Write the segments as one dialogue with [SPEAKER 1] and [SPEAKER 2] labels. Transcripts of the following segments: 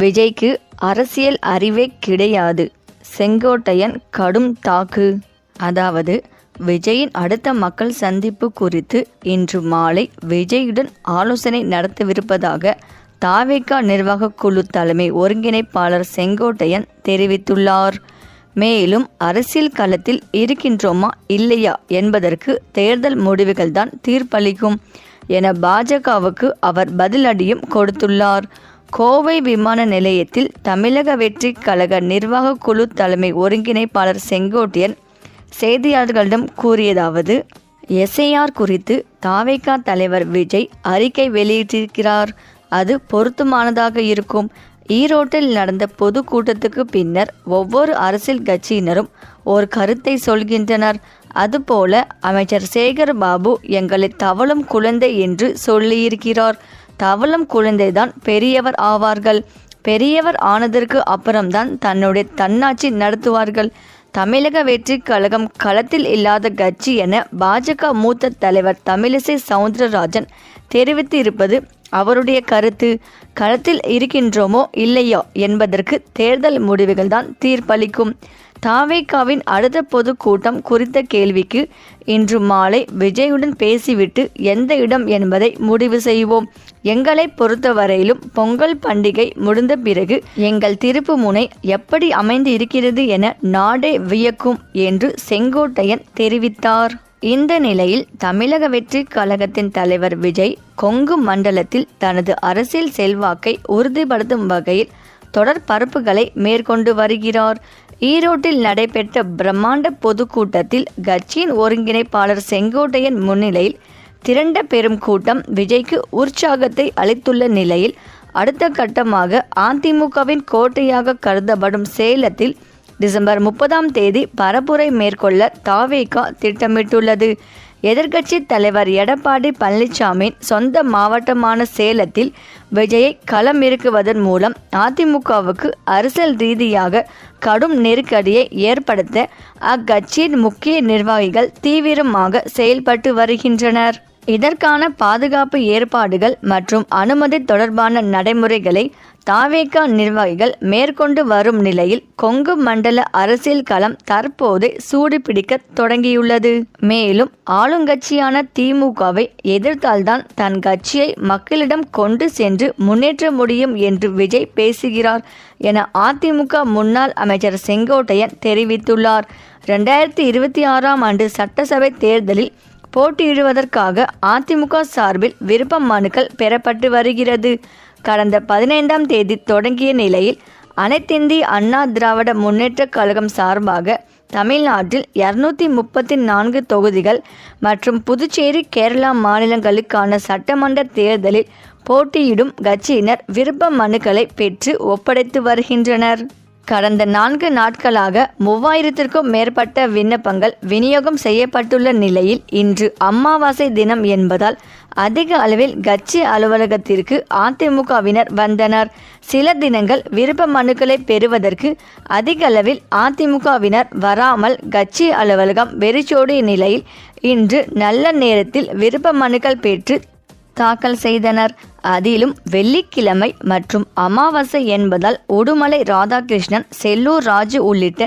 [SPEAKER 1] விஜய்க்கு அரசியல் அறிவே கிடையாது செங்கோட்டையன் கடும் தாக்கு அதாவது விஜயின் அடுத்த மக்கள் சந்திப்பு குறித்து இன்று மாலை விஜயுடன் ஆலோசனை நடத்தவிருப்பதாக தாவேகா நிர்வாக குழு தலைமை ஒருங்கிணைப்பாளர் செங்கோட்டையன் தெரிவித்துள்ளார் மேலும் அரசியல் களத்தில் இருக்கின்றோமா இல்லையா என்பதற்கு தேர்தல் முடிவுகள் தான் தீர்ப்பளிக்கும் என பாஜகவுக்கு அவர் பதிலடியும் கொடுத்துள்ளார் கோவை விமான நிலையத்தில் தமிழக வெற்றி கழக நிர்வாக குழு தலைமை ஒருங்கிணைப்பாளர் செங்கோட்டியன் செய்தியாளர்களிடம் கூறியதாவது எஸ்ஐஆர் குறித்து தாவேகா தலைவர் விஜய் அறிக்கை வெளியிட்டிருக்கிறார் அது பொருத்தமானதாக இருக்கும் ஈரோட்டில் நடந்த பொது கூட்டத்துக்கு பின்னர் ஒவ்வொரு அரசியல் கட்சியினரும் ஒரு கருத்தை சொல்கின்றனர் அதுபோல அமைச்சர் சேகர் பாபு எங்களை தவளும் குழந்தை என்று சொல்லியிருக்கிறார் தவளம் குழந்தைதான் பெரியவர் ஆவார்கள் பெரியவர் ஆனதற்கு அப்புறம்தான் தன்னுடைய தன்னாட்சி நடத்துவார்கள் தமிழக வெற்றி கழகம் களத்தில் இல்லாத கட்சி என பாஜக மூத்த தலைவர் தமிழிசை சவுந்தரராஜன் தெரிவித்து இருப்பது அவருடைய கருத்து களத்தில் இருக்கின்றோமோ இல்லையோ என்பதற்கு தேர்தல் முடிவுகள் தான் தீர்ப்பளிக்கும் தாவேக்காவின் அடுத்த பொதுக்கூட்டம் குறித்த கேள்விக்கு இன்று மாலை விஜயுடன் பேசிவிட்டு எந்த இடம் என்பதை முடிவு செய்வோம் எங்களை பொறுத்தவரையிலும் பொங்கல் பண்டிகை முடிந்த பிறகு எங்கள் திருப்பு முனை எப்படி அமைந்து இருக்கிறது என நாடே வியக்கும் என்று செங்கோட்டையன் தெரிவித்தார் இந்த நிலையில் தமிழக வெற்றி கழகத்தின் தலைவர் விஜய் கொங்கு மண்டலத்தில் தனது அரசியல் செல்வாக்கை உறுதிப்படுத்தும் வகையில் தொடர் பரப்புகளை மேற்கொண்டு வருகிறார் ஈரோட்டில் நடைபெற்ற பிரம்மாண்ட பொதுக்கூட்டத்தில் கட்சியின் ஒருங்கிணைப்பாளர் செங்கோட்டையன் முன்னிலையில் திரண்ட பெரும் கூட்டம் விஜய்க்கு உற்சாகத்தை அளித்துள்ள நிலையில் அடுத்த கட்டமாக அதிமுகவின் கோட்டையாக கருதப்படும் சேலத்தில் டிசம்பர் முப்பதாம் தேதி பரப்புரை மேற்கொள்ள தாவேகா திட்டமிட்டுள்ளது எதிர்க்கட்சி தலைவர் எடப்பாடி பழனிசாமி சொந்த மாவட்டமான சேலத்தில் விஜயை இருக்குவதன் மூலம் அதிமுகவுக்கு அரசியல் ரீதியாக கடும் நெருக்கடியை ஏற்படுத்த அக்கட்சியின் முக்கிய நிர்வாகிகள் தீவிரமாக செயல்பட்டு வருகின்றனர் இதற்கான பாதுகாப்பு ஏற்பாடுகள் மற்றும் அனுமதி தொடர்பான நடைமுறைகளை தாவேகா நிர்வாகிகள் மேற்கொண்டு வரும் நிலையில் கொங்கு மண்டல அரசியல் களம் தற்போது சூடுபிடிக்க தொடங்கியுள்ளது மேலும் ஆளுங்கட்சியான திமுகவை எதிர்த்தால்தான் தன் கட்சியை மக்களிடம் கொண்டு சென்று முன்னேற்ற முடியும் என்று விஜய் பேசுகிறார் என அதிமுக முன்னாள் அமைச்சர் செங்கோட்டையன் தெரிவித்துள்ளார் ரெண்டாயிரத்தி இருபத்தி ஆறாம் ஆண்டு சட்டசபை தேர்தலில் போட்டியிடுவதற்காக அதிமுக சார்பில் விருப்ப மனுக்கள் பெறப்பட்டு வருகிறது கடந்த பதினைந்தாம் தேதி தொடங்கிய நிலையில் அனைத்திந்திய அண்ணா திராவிட முன்னேற்றக் கழகம் சார்பாக தமிழ்நாட்டில் இரநூத்தி முப்பத்தி நான்கு தொகுதிகள் மற்றும் புதுச்சேரி கேரளா மாநிலங்களுக்கான சட்டமன்ற தேர்தலில் போட்டியிடும் கட்சியினர் விருப்ப மனுக்களை பெற்று ஒப்படைத்து வருகின்றனர் கடந்த நான்கு நாட்களாக மூவாயிரத்திற்கும் மேற்பட்ட விண்ணப்பங்கள் விநியோகம் செய்யப்பட்டுள்ள நிலையில் இன்று அமாவாசை தினம் என்பதால் அதிக அளவில் கட்சி அலுவலகத்திற்கு அதிமுகவினர் வந்தனர் சில தினங்கள் விருப்ப மனுக்களை பெறுவதற்கு அதிக அளவில் அதிமுகவினர் வராமல் கட்சி அலுவலகம் வெறிச்சோடிய நிலையில் இன்று நல்ல நேரத்தில் விருப்ப மனுக்கள் பெற்று தாக்கல் செய்தனர் அதிலும் வெள்ளிக்கிழமை மற்றும் அமாவாசை என்பதால் உடுமலை ராதாகிருஷ்ணன் செல்லூர் ராஜு உள்ளிட்ட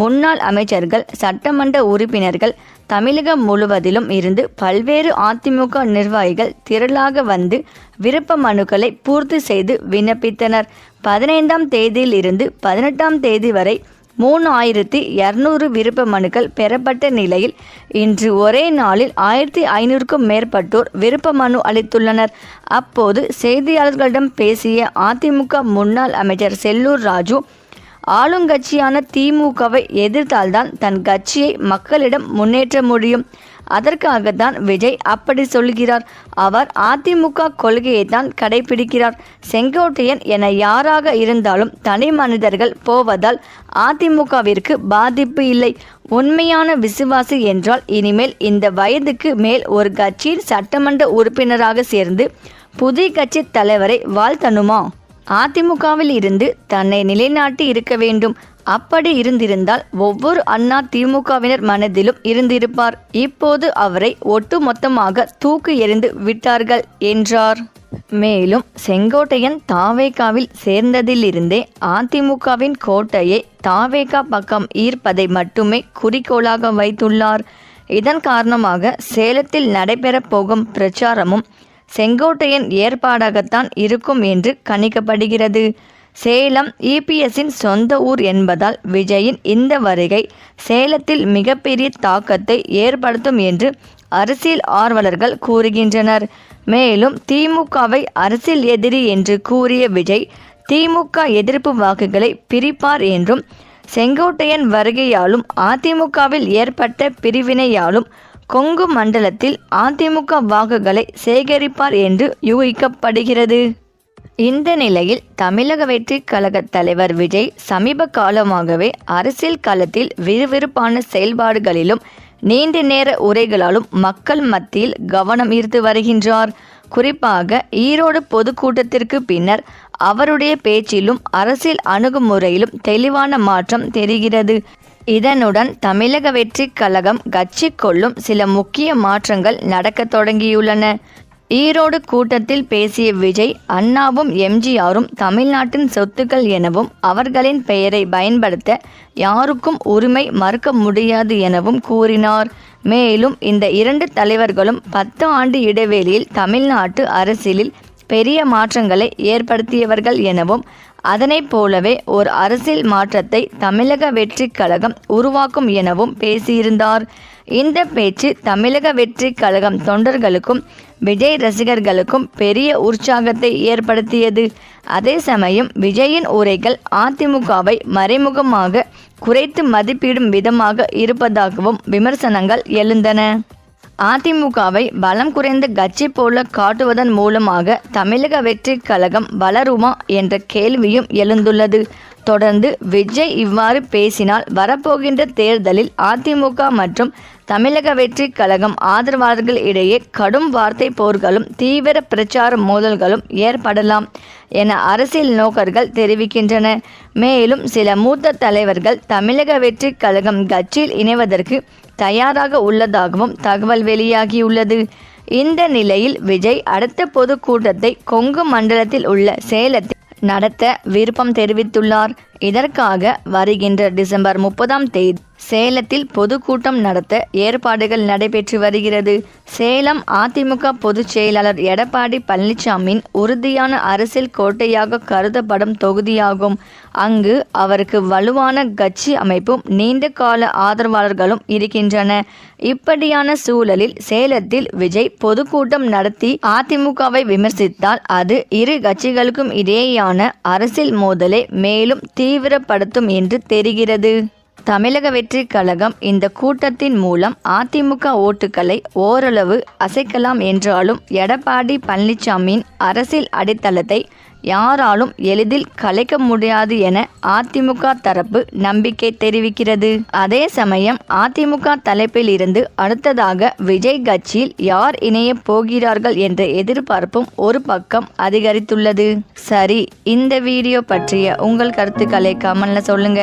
[SPEAKER 1] முன்னாள் அமைச்சர்கள் சட்டமன்ற உறுப்பினர்கள் தமிழகம் முழுவதிலும் இருந்து பல்வேறு அதிமுக நிர்வாகிகள் திரளாக வந்து விருப்ப மனுக்களை பூர்த்தி செய்து விண்ணப்பித்தனர் பதினைந்தாம் தேதியிலிருந்து பதினெட்டாம் தேதி வரை மூணு ஆயிரத்தி இரநூறு விருப்ப மனுக்கள் பெறப்பட்ட நிலையில் இன்று ஒரே நாளில் ஆயிரத்தி ஐநூறுக்கும் மேற்பட்டோர் விருப்ப மனு அளித்துள்ளனர் அப்போது செய்தியாளர்களிடம் பேசிய அதிமுக முன்னாள் அமைச்சர் செல்லூர் ராஜு ஆளுங்கட்சியான திமுகவை எதிர்த்தால்தான் தன் கட்சியை மக்களிடம் முன்னேற்ற முடியும் அதற்காகத்தான் விஜய் அப்படி சொல்கிறார் அவர் அதிமுக கொள்கையை தான் கடைபிடிக்கிறார் செங்கோட்டையன் என யாராக இருந்தாலும் தனி மனிதர்கள் போவதால் அதிமுகவிற்கு பாதிப்பு இல்லை உண்மையான விசுவாசி என்றால் இனிமேல் இந்த வயதுக்கு மேல் ஒரு கட்சியின் சட்டமன்ற உறுப்பினராக சேர்ந்து புதிய கட்சி தலைவரை வாழ்த்தணுமா அதிமுகவில் இருந்து தன்னை நிலைநாட்டி இருக்க வேண்டும் அப்படி இருந்திருந்தால் ஒவ்வொரு அண்ணா திமுகவினர் மனதிலும் இருந்திருப்பார் இப்போது அவரை ஒட்டுமொத்தமாக தூக்கு எறிந்து விட்டார்கள் என்றார் மேலும் செங்கோட்டையன் தாவேகாவில் சேர்ந்ததிலிருந்தே அதிமுகவின் கோட்டையை தாவேகா பக்கம் ஈர்ப்பதை மட்டுமே குறிக்கோளாக வைத்துள்ளார் இதன் காரணமாக சேலத்தில் நடைபெறப் போகும் பிரச்சாரமும் செங்கோட்டையன் ஏற்பாடாகத்தான் இருக்கும் என்று கணிக்கப்படுகிறது சேலம் இபிஎஸின் சொந்த ஊர் என்பதால் விஜயின் இந்த வருகை சேலத்தில் மிகப்பெரிய தாக்கத்தை ஏற்படுத்தும் என்று அரசியல் ஆர்வலர்கள் கூறுகின்றனர் மேலும் திமுகவை அரசியல் எதிரி என்று கூறிய விஜய் திமுக எதிர்ப்பு வாக்குகளை பிரிப்பார் என்றும் செங்கோட்டையன் வருகையாலும் அதிமுகவில் ஏற்பட்ட பிரிவினையாலும் கொங்கு மண்டலத்தில் அதிமுக வாக்குகளை சேகரிப்பார் என்று யூகிக்கப்படுகிறது இந்த நிலையில் தமிழக வெற்றி கழக தலைவர் விஜய் சமீப காலமாகவே அரசியல் களத்தில் விறுவிறுப்பான செயல்பாடுகளிலும் நீண்ட நேர உரைகளாலும் மக்கள் மத்தியில் கவனம் ஈர்த்து வருகின்றார் குறிப்பாக ஈரோடு பொதுக்கூட்டத்திற்கு பின்னர் அவருடைய பேச்சிலும் அரசியல் அணுகுமுறையிலும் தெளிவான மாற்றம் தெரிகிறது இதனுடன் தமிழக வெற்றி கழகம் கட்சி கொள்ளும் சில முக்கிய மாற்றங்கள் நடக்க தொடங்கியுள்ளன ஈரோடு கூட்டத்தில் பேசிய விஜய் அண்ணாவும் எம்ஜிஆரும் தமிழ்நாட்டின் சொத்துக்கள் எனவும் அவர்களின் பெயரை பயன்படுத்த யாருக்கும் உரிமை மறுக்க முடியாது எனவும் கூறினார் மேலும் இந்த இரண்டு தலைவர்களும் பத்து ஆண்டு இடைவெளியில் தமிழ்நாட்டு அரசியலில் பெரிய மாற்றங்களை ஏற்படுத்தியவர்கள் எனவும் அதனைப் போலவே ஒரு அரசியல் மாற்றத்தை தமிழக வெற்றிக் கழகம் உருவாக்கும் எனவும் பேசியிருந்தார் இந்த பேச்சு தமிழக வெற்றி கழகம் தொண்டர்களுக்கும் விஜய் ரசிகர்களுக்கும் பெரிய உற்சாகத்தை ஏற்படுத்தியது அதே சமயம் விஜயின் உரைகள் அதிமுகவை மறைமுகமாக குறைத்து மதிப்பிடும் விதமாக இருப்பதாகவும் விமர்சனங்கள் எழுந்தன அதிமுகவை பலம் குறைந்த கட்சி போல காட்டுவதன் மூலமாக தமிழக வெற்றி கழகம் வளருமா என்ற கேள்வியும் எழுந்துள்ளது தொடர்ந்து விஜய் இவ்வாறு பேசினால் வரப்போகின்ற தேர்தலில் அதிமுக மற்றும் தமிழக வெற்றி கழகம் ஆதரவாளர்கள் இடையே கடும் வார்த்தை போர்களும் தீவிர பிரச்சார மோதல்களும் ஏற்படலாம் என அரசியல் நோக்கர்கள் தெரிவிக்கின்றன மேலும் சில மூத்த தலைவர்கள் தமிழக வெற்றி கழகம் கட்சியில் இணைவதற்கு தயாராக உள்ளதாகவும் தகவல் வெளியாகியுள்ளது இந்த நிலையில் விஜய் அடுத்த பொதுக்கூட்டத்தை கொங்கு மண்டலத்தில் உள்ள சேலத்தில் நடத்த விருப்பம் தெரிவித்துள்ளார் இதற்காக வருகின்ற டிசம்பர் முப்பதாம் தேதி சேலத்தில் பொதுக்கூட்டம் நடத்த ஏற்பாடுகள் நடைபெற்று வருகிறது சேலம் அதிமுக பொதுச் செயலாளர் எடப்பாடி பழனிசாமியின் உறுதியான அரசியல் கோட்டையாக கருதப்படும் தொகுதியாகும் அங்கு அவருக்கு வலுவான கட்சி அமைப்பும் நீண்ட கால ஆதரவாளர்களும் இருக்கின்றன இப்படியான சூழலில் சேலத்தில் விஜய் பொதுக்கூட்டம் நடத்தி அதிமுகவை விமர்சித்தால் அது இரு கட்சிகளுக்கும் இடையேயான அரசியல் மோதலை மேலும் தீவிரப்படுத்தும் என்று தெரிகிறது தமிழக வெற்றி கழகம் இந்த கூட்டத்தின் மூலம் அதிமுக ஓட்டுகளை ஓரளவு அசைக்கலாம் என்றாலும் எடப்பாடி பழனிசாமியின் அரசியல் அடித்தளத்தை யாராலும் எளிதில் கலைக்க முடியாது என அதிமுக தரப்பு நம்பிக்கை தெரிவிக்கிறது அதே சமயம் அதிமுக தலைப்பில் இருந்து அடுத்ததாக விஜய் கட்சியில் யார் இணைய போகிறார்கள் என்ற எதிர்பார்ப்பும் ஒரு பக்கம் அதிகரித்துள்ளது சரி இந்த வீடியோ பற்றிய உங்கள் கருத்துக்களை கமல்ல சொல்லுங்க